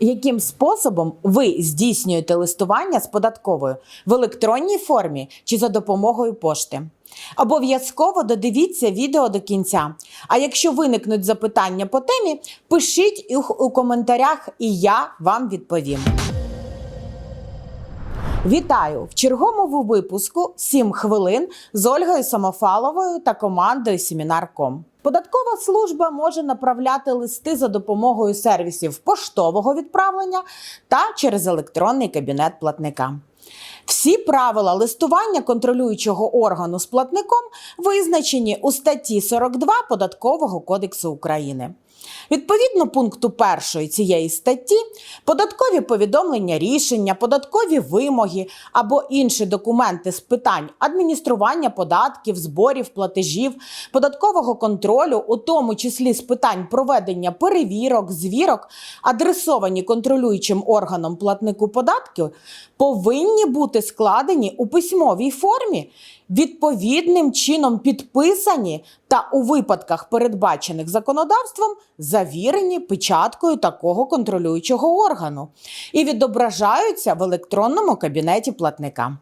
Яким способом ви здійснюєте листування з податковою в електронній формі чи за допомогою пошти? Обов'язково додивіться відео до кінця. А якщо виникнуть запитання по темі, пишіть їх у коментарях, і я вам відповім. Вітаю в черговому випуску 7 хвилин з Ольгою Самофаловою та командою Семінар.ком. Податкова служба може направляти листи за допомогою сервісів поштового відправлення та через електронний кабінет платника. Всі правила листування контролюючого органу з платником визначені у статті 42 Податкового кодексу України. Відповідно пункту першої цієї статті, податкові повідомлення рішення, податкові вимоги або інші документи з питань адміністрування податків, зборів, платежів, податкового контролю, у тому числі з питань проведення перевірок, звірок, адресовані контролюючим органом платнику податків, повинні бути складені у письмовій формі, відповідним чином підписані та у випадках, передбачених законодавством, завірені печаткою такого контролюючого органу і відображаються в електронному кабінеті платника.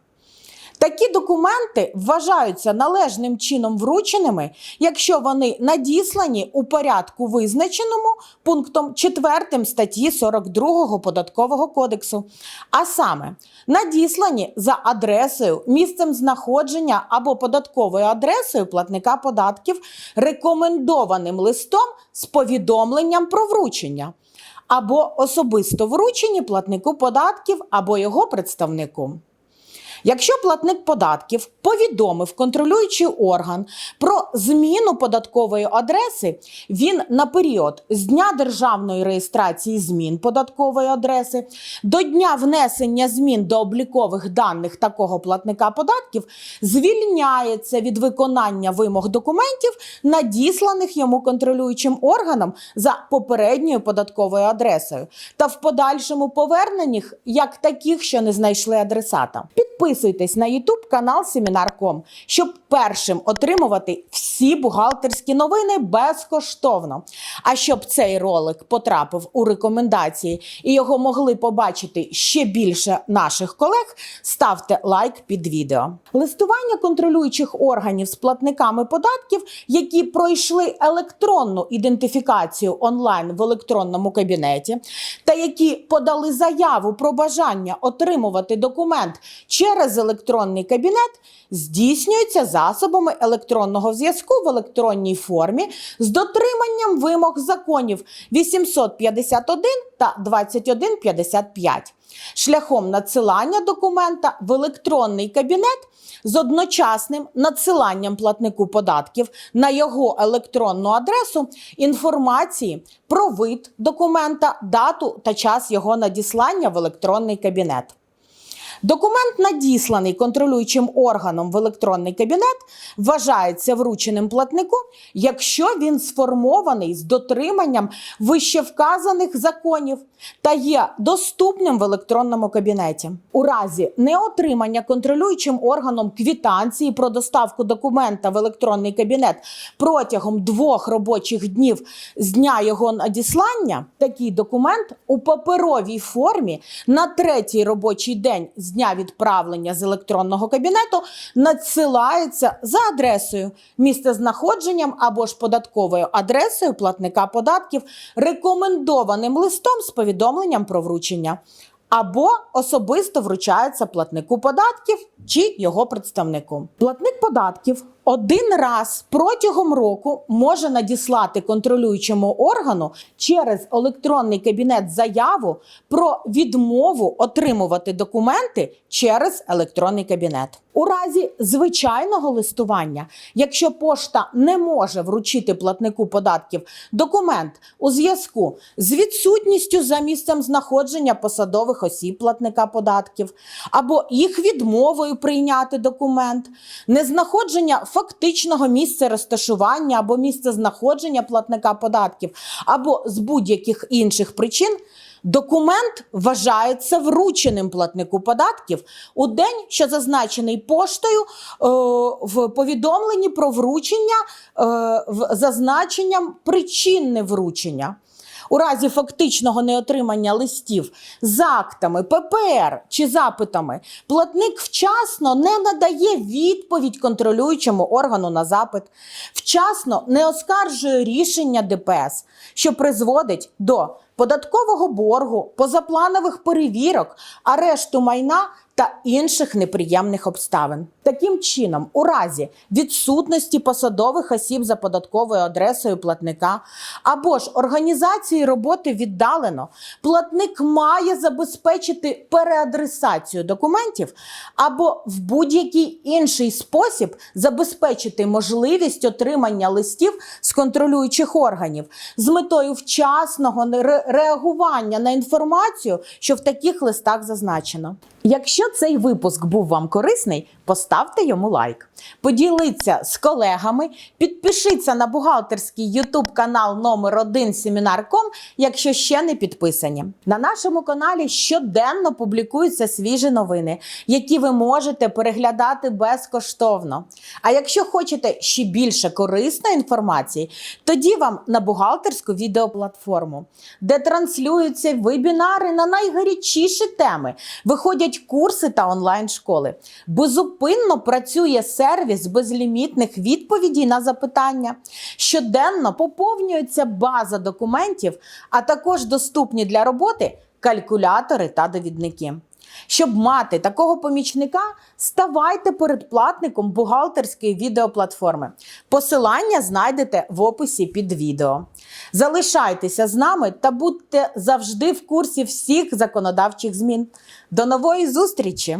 Такі документи вважаються належним чином врученими, якщо вони надіслані у порядку, визначеному пунктом 4 статті 42 Податкового кодексу, а саме надіслані за адресою, місцем знаходження або податковою адресою платника податків, рекомендованим листом з повідомленням про вручення. Або особисто вручені платнику податків або його представнику. Якщо платник податків повідомив контролюючий орган про зміну податкової адреси, він на період з дня державної реєстрації змін податкової адреси до дня внесення змін до облікових даних такого платника податків звільняється від виконання вимог документів, надісланих йому контролюючим органом за попередньою податковою адресою, та в подальшому поверненнях як таких, що не знайшли адресата. Підписуйтесь на YouTube канал Семінар.ком, щоб першим отримувати всі бухгалтерські новини безкоштовно. А щоб цей ролик потрапив у рекомендації і його могли побачити ще більше наших колег, ставте лайк під відео. Листування контролюючих органів з платниками податків, які пройшли електронну ідентифікацію онлайн в електронному кабінеті, та які подали заяву про бажання отримувати документ через електронний кабінет, здійснюється засобами електронного зв'язку в електронній формі з дотриманням вимог законів 851 та 2155 шляхом надсилання документа в електронний кабінет з одночасним надсиланням платнику податків на його електронну адресу інформації про вид документа, дату та час його надіслання в електронний кабінет. Документ, надісланий контролюючим органом в електронний кабінет, вважається врученим платнику, якщо він сформований з дотриманням вищевказаних законів та є доступним в електронному кабінеті. У разі неотримання контролюючим органом квітанції про доставку документа в електронний кабінет протягом двох робочих днів з дня його надіслання, такий документ у паперовій формі на третій робочий день з дня відправлення з електронного кабінету надсилається за адресою, місцезнаходженням або ж податковою адресою платника податків, рекомендованим листом з повідомленням про вручення. Або особисто вручається платнику податків чи його представнику. Платник податків один раз протягом року може надіслати контролюючому органу через електронний кабінет заяву про відмову отримувати документи через електронний кабінет. У разі звичайного листування, якщо пошта не може вручити платнику податків документ у зв'язку з відсутністю за місцем знаходження посадових осіб платника податків, або їх відмовою прийняти документ, незнаходження фактичного місця розташування або місця знаходження платника податків, або з будь-яких інших причин. Документ вважається врученим платнику податків у день, що зазначений поштою е, в повідомленні про вручення е, в зазначенням причинне вручення. У разі фактичного неотримання листів з актами, ППР чи запитами, платник вчасно не надає відповідь контролюючому органу на запит, вчасно не оскаржує рішення ДПС, що призводить до податкового боргу, позапланових перевірок, арешту майна та інших неприємних обставин. Таким чином, у разі відсутності посадових осіб за податковою адресою платника або ж організації роботи віддалено, платник має забезпечити переадресацію документів або в будь-який інший спосіб забезпечити можливість отримання листів з контролюючих органів з метою вчасного реагування на інформацію, що в таких листах зазначено. Якщо цей випуск був вам корисний, поставте йому лайк. Поділіться з колегами, підпишіться на бухгалтерський YouTube канал номер 1 Семінар.ком, якщо ще не підписані. На нашому каналі щоденно публікуються свіжі новини, які ви можете переглядати безкоштовно. А якщо хочете ще більше корисної інформації, тоді вам на бухгалтерську відеоплатформу, де транслюються вебінари на найгарячіші теми, виходять курси та онлайн-школи. Безупинно працює сервіс безлімітних відповідей на запитання. Щоденно поповнюється база документів, а також доступні для роботи калькулятори та довідники. Щоб мати такого помічника, ставайте передплатником бухгалтерської відеоплатформи. Посилання знайдете в описі під відео. Залишайтеся з нами та будьте завжди в курсі всіх законодавчих змін. До нової зустрічі!